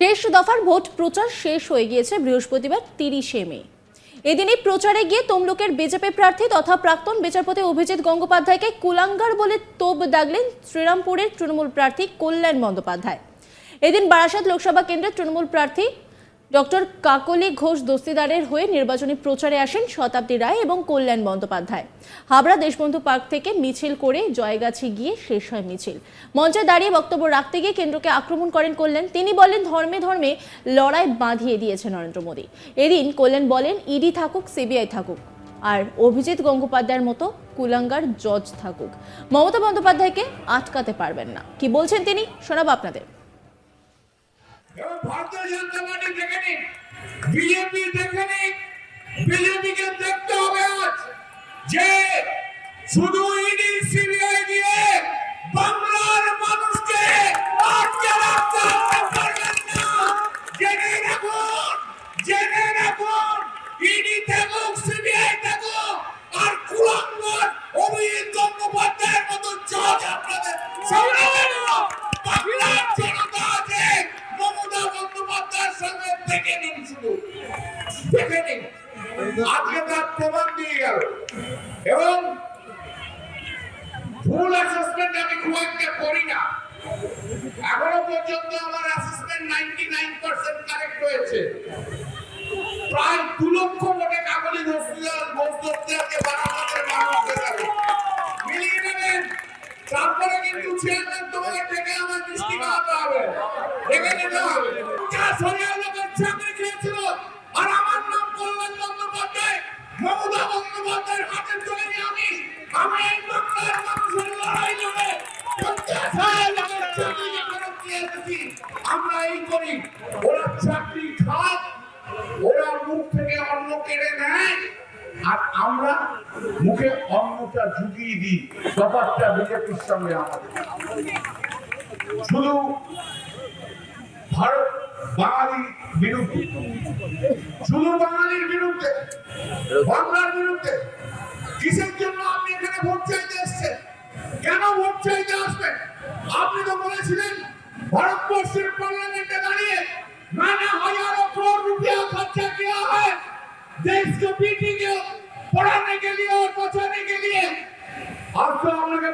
শেষ দফার ভোট প্রচার শেষ হয়ে গিয়েছে বৃহস্পতিবার তিরিশে মে। এদিনই প্রচারে গিয়ে তমলুকের বিজেপি প্রার্থী তথা প্রাক্তন বিচারপতি অভিজিৎ গঙ্গোপাধ্যায়কে কুলাঙ্গার বলে তোপ দাগলেন শ্রীরামপুরের তৃণমূল প্রার্থী কল্যাণ বন্দ্যোপাধ্যায়। এদিন বারাসাত লোকসভা কেন্দ্রের তৃণমূল প্রার্থী ডক্টর কাকলি ঘোষ দস্তিদারের হয়ে নির্বাচনী প্রচারে আসেন শতাব্দী রায় এবং কল্যাণ বন্দ্যোপাধ্যায়। হাবড়া দেশবন্ধু পার্ক থেকে মিছিল করে জয়গাছি গিয়ে শেষ হয় মিছিল। মঞ্চে দাঁড়িয়ে বক্তব্য রাখতে গিয়ে কেন্দ্রকে আক্রমণ করেন কল্যাণ। তিনি বলেন, ধর্মে ধর্মে লড়াই বাঁধিয়ে দিয়েছে নরেন্দ্র মোদী। এদিন কল্যাণ বলেন, ইডি থাকুক, সিবিআই থাকুক। আর অভিজিৎ গঙ্গোপাধ্যায়ের মতো কুলাঙ্গার জজ থাকুক। মমতা বন্দ্যোপাধ্যায়কে আটকাতে পারবেন না। কি বলছেন তিনি? শোনাবো আপনাদের। ভারতীয় জনতা পার্টি দেখে নিন। বিজেপি দেখে নিন। বিজেপিকে দেখতে হবে আজ যে শুধু আজকে তার প্রমাণ দিয়ে গেল। এবং ভুল অ্যাসেসমেন্ট আমি খুব একটা করি না। এখনও পর্যন্ত আমার assessment ninety nine percent correct হয়েছে। প্রায় দু লক্ষ মানুষ দেখাবে মিলিয়ে নেবেন? তারপরে কিন্তু চেয়ারম্যান তোমাকে ডেকে আমার খাওয়াতে হবে। ডেকে নিতে হবে। হাজার লোকের চাকরি খেয়েছিল। ওরা মুখ থেকে অন্ন কেড়ে নেয়, আর আমরা মুখে অন্নটা ঝুঁকিয়ে দিই। ব্যাপারটা বিজেপির আমাদের। শুধু ভারত বাঙালির বিরুদ্ধে, শুধু বাঙালির বিরুদ্ধে, বাংলার বিরুদ্ধে কিসের জন্য আপনি এখানে ভোট চাইতে এসছেন? কেন ভোট চাইতে আসবেন? আপনি তো বলেছিলেন, ভারতবর্ষের পার্লামেন্টে দাঁড়িয়ে मैंने हजारों करोड़ रुपया খরচা किया হয়। देश को पीटी के पढ़ाने के लिए और बचाने के लिए आज तो हम लोग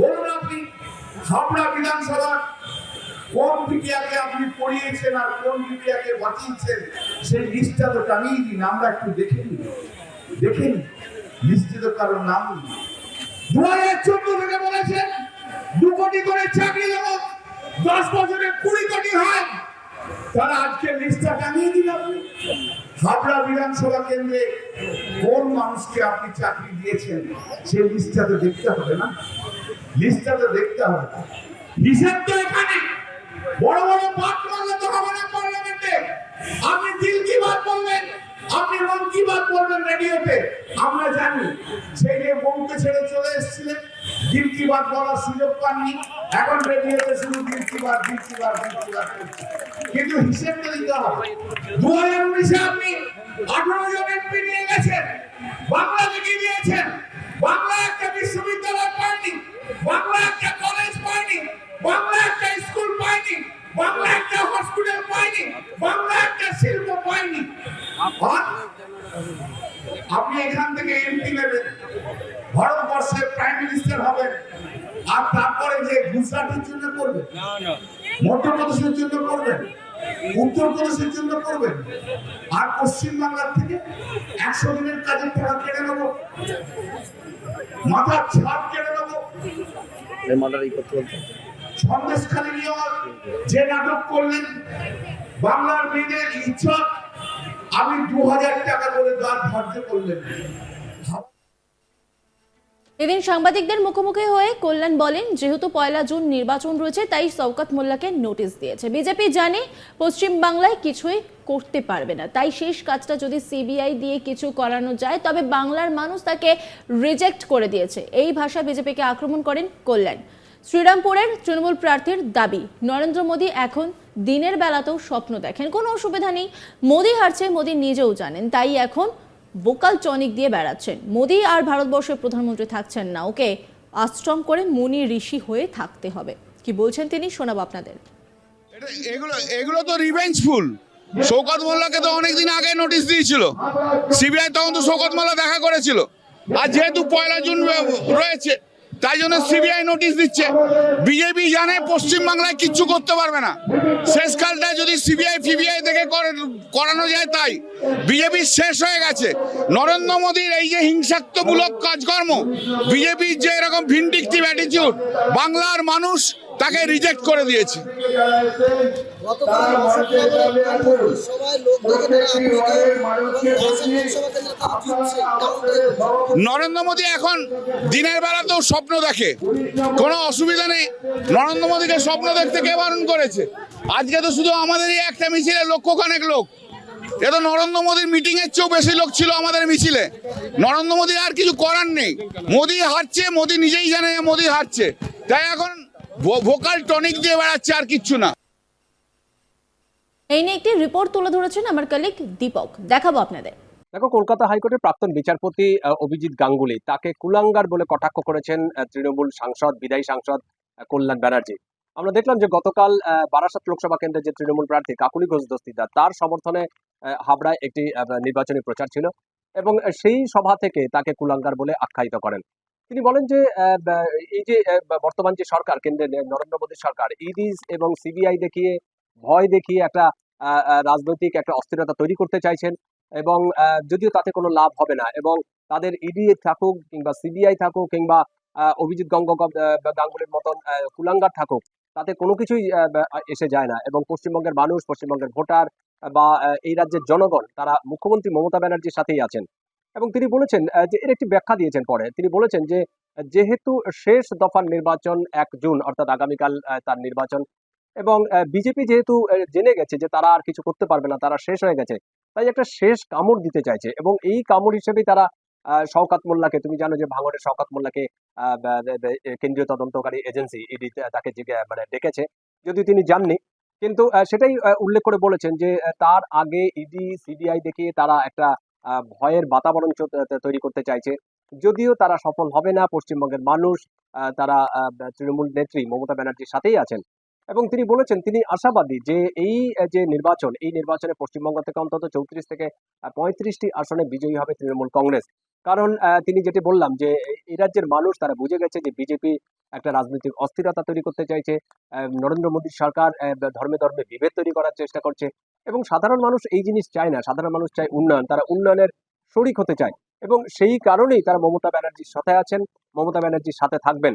বলুন আপনি হাবড়া বিধানসভা কোন মিডিয়াকে আপনি পড়িয়েছেন আর কোন মিডিয়াকে বাঁচিয়েছেন, সেই লিস্টটা তো টানিয়ে দিন, আমরা একটু দেখে নিই। দেখে নিই লিস্টে কারোর নাম। দু চোদ্দ থেকে বলেছেন, দু কোটি করে চাকরি দেবো, দশ বছরে কুড়ি কোটি হয়। তারা আজকে লিস্টটা টানিয়ে দিন আপনি হাবড়া বিধানসভা কেন্দ্রে কোন মানুষকে আপনি চাকরি দিয়েছেন, সেই লিস্টটা তো দেখতে হবে না। লিস্টটা তো দেখতে হবে। হিসাব তো এখানে। বড় বড় পাঠ দিল বলার সুযোগ পাননি। এখন রেডিওতে শুধু কি বাত করছে। কিন্তু হিসেবটা দিতে হবে। দু হাজার উনিশে আপনি আঠারো জন এমপি নিয়ে গেছেন, বাংলা থেকে দিয়েছেন। বাংলা একটা বিশ্ববিদ্যালয় পায়নি, বাংলা একটা কলেজ পায়নি, বাংলা একটা স্কুল পায়নি, বাংলা একটা হসপিটাল পায়নি, বাংলা জন্য করবেন? মধ্যপ্রদেশের জন্য করবেন? উত্তরপ্রদেশের জন্য করবেন? আর পশ্চিম বাংলার থেকে একশো দিনের কাজের টাকা কেড়ে নেব। মাথার ছাদ কেড়ে নেব। সন্দেশখালী নিয়ে যে নাটক করলেন বাংলার মেয়েদের ইচ্ছা আমি দু হাজার টাকা করে দান ধার্য করলেন। এদিন সাংবাদিকদের মুখোমুখি হয়ে কল্যাণ বলেন, যেহেতু পয়লা জুন নির্বাচন রয়েছে, তাই শওকত মোল্লাকে নোটিশ দিয়েছে। বিজেপি জানে পশ্চিম বাংলায় কিছুই করতে পারবে না। তাই শেষ কাজটা যদি সিবিআই দিয়ে কিছু করানো যায়, তবে বাংলার মানুষ তাকে রিজেক্ট করে দিয়েছে। এই ভাষা বিজেপিকে আক্রমণ করেন কল্যাণ। শ্রীরামপুরের তৃণমূল প্রার্থীর দাবি, নরেন্দ্র মোদী এখন দিনের বেলাতেও স্বপ্ন দেখেন। কোনো অসুবিধা নেই। মোদী হারছে, মোদী নিজেও জানেন। তাই এখন ভোকাল টনিক দিয়ে বেড়াচ্ছেন। মোদী আর ভারতবর্ষের প্রধানমন্ত্রী থাকছেন না। ওকে আশ্রম করে মুনি ঋষি হয়ে থাকতে হবে। কি বলছেন তিনি? শোনাবো আপনাদের। এগুলো এগুলো তো রিভেঞ্জফুল শৌকত মোল্লাকে তো অনেকদিন আগে নোটিশ দিয়েছিল। সিবিআই তখন তো শৌকত মোল্লা দেখা করেছিল। আর যেহেতু পয়লা জুন রয়েছে, তাই জন্য সিবিআই নোটিশ দিচ্ছে। বিজেপি জানে পশ্চিমবাংলায় কিচ্ছু করতে পারবে না। শেষকালটা যদি সিবিআই ফিবিআই করে- করানো যায় তাই। বিজেপি শেষ হয়ে গেছে। নরেন্দ্র মোদীর এই যে হিংসাত্মমূলক কাজকর্ম, বিজেপির যে এরকম ভিন্ডিকটিভ অ্যাটিটিউড বাংলার মানুষ তাকে রিজেক্ট করে দিয়েছে? নরেন্দ্র মোদী এখন দিনের বেলাতেও স্বপ্ন দেখে। কোনো অসুবিধা নেই। নরেন্দ্র মোদীকে স্বপ্ন দেখতে কে বারণ করেছে? আজকে তো শুধু আমাদেরই একটা মিছিলে লক্ষখানেক লোক। এ তো নরেন্দ্র মোদীর মিটিং এর চেয়েও বেশি লোক ছিল আমাদের মিছিলে। নরেন্দ্র মোদীর আর কিছু করার নেই। মোদী হারছে মোদী নিজেই জানে মোদী হারছে। তাই এখন ভোকাল টনিক দিয়ে বেড়াচ্ছে আর কিচ্ছু না। এই নিয়ে একটি রিপোর্ট তুলে ধরেছেন আমার কলিগ দীপক। দেখাবো আপনাদের। দেখো কলকাতা হাইকোর্টের প্রাক্তন বিচারপতি অভিজিৎ গাঙ্গুলি তাকে কুলাঙ্গার বলে কটাক্ষ করেছেন তৃণমূল সাংসদ বিদায়ী সাংসদ কল্যাণ ব্যানার্জি। আমরা দেখলাম যে গতকাল বারাসাত লোকসভা কেন্দ্রের যে তৃণমূল প্রার্থী কাকুলি ঘোষ দস্তিদার, তার সমর্থনে হাবড়ায় একটি নির্বাচনী প্রচার ছিল এবং সেই সভা থেকে তাকে কুলাঙ্গার বলে আখ্যায়িত করেন। তিনি বলেন যে এই যে বর্তমান যে সরকার, কেন্দ্রে নরেন্দ্র মোদীর সরকার ইডি এবং সিবিআই দেখিয়ে, ভয় দেখিয়ে একটা রাজনৈতিক একটা অস্থিরতা তৈরি করতে চাইছেন এবং যদিও তাতে কোনো লাভ হবে না এবং তাদের ইডি থাকুক কিংবা সিবিআই থাকুক কিংবা অভিজিৎ গঙ্গ গাঙ্গুলির মতন কুলাঙ্গার থাকুক তাতে কোনো কিছুই এসে যায় না। এবং পশ্চিমবঙ্গের মানুষ, পশ্চিমবঙ্গের ভোটার, বা এই রাজ্যের জনগণ, তারা মুখ্যমন্ত্রী মমতা ব্যানার্জির সাথেই আছেন। এবং তিনি বলেছেন যে এর একটি ব্যাখ্যা দিয়েছেন পরে। তিনি বলেছেন যে, যেহেতু শেষ দফার নির্বাচন এক জুন, অর্থাৎ আগামীকাল তার নির্বাচন, এবং বিজেপি যেহেতু জেনে গেছে যে তারা আর কিছু করতে পারবে না, তারা শেষ হয়ে গেছে, তাই একটা শেষ কামড় দিতে চাইছে। এবং এই কামড় হিসেবেই তারা শওকাত মোল্লাকে, তুমি জানো যে ভাঙড়ের শওকাত মোল্লাকে কেন্দ্রীয় তদন্তকারী এজেন্সি ইডি তাকে মানে ডেকেছে। যদিও তিনি যাননি, কিন্তু সেটাই উল্লেখ করে বলেছেন যে তার আগে ইডি, সিবিআই দেখিয়ে তারা একটা ভয়ের বাতাবরণ তৈরি করতে চাইছে। যদিও তারা সফল হবে না, পশ্চিমবঙ্গের মানুষ তারা তৃণমূল নেত্রী মমতা ব্যানার্জির সাথেই আছেন। এবং তিনি বলেছেন, তিনি আশাবাদী যে এই যে নির্বাচন, এই নির্বাচনে পশ্চিমবঙ্গ থেকে অন্তত চৌত্রিশ থেকে পঁয়ত্রিশটি আসনে বিজয়ী হবে তৃণমূল কংগ্রেস। কারণ তিনি যেটি বললাম যে এই রাজ্যের মানুষ তারা বুঝে গেছে যে বিজেপি একটা রাজনৈতিক অস্থিরতা তৈরি করতে চাইছে নরেন্দ্র মোদীর সরকার ধর্মে ধর্মে বিভেদ তৈরি করার চেষ্টা করছে এবং সাধারণ মানুষ এই জিনিস চায় না, সাধারণ মানুষ চায় উন্নয়ন, তারা উন্নয়নের শরিক হতে চায় এবং সেই কারণেই তারা মমতা ব্যানার্জির সাথে আছেন, মমতা ব্যানার্জির সাথে থাকবেন।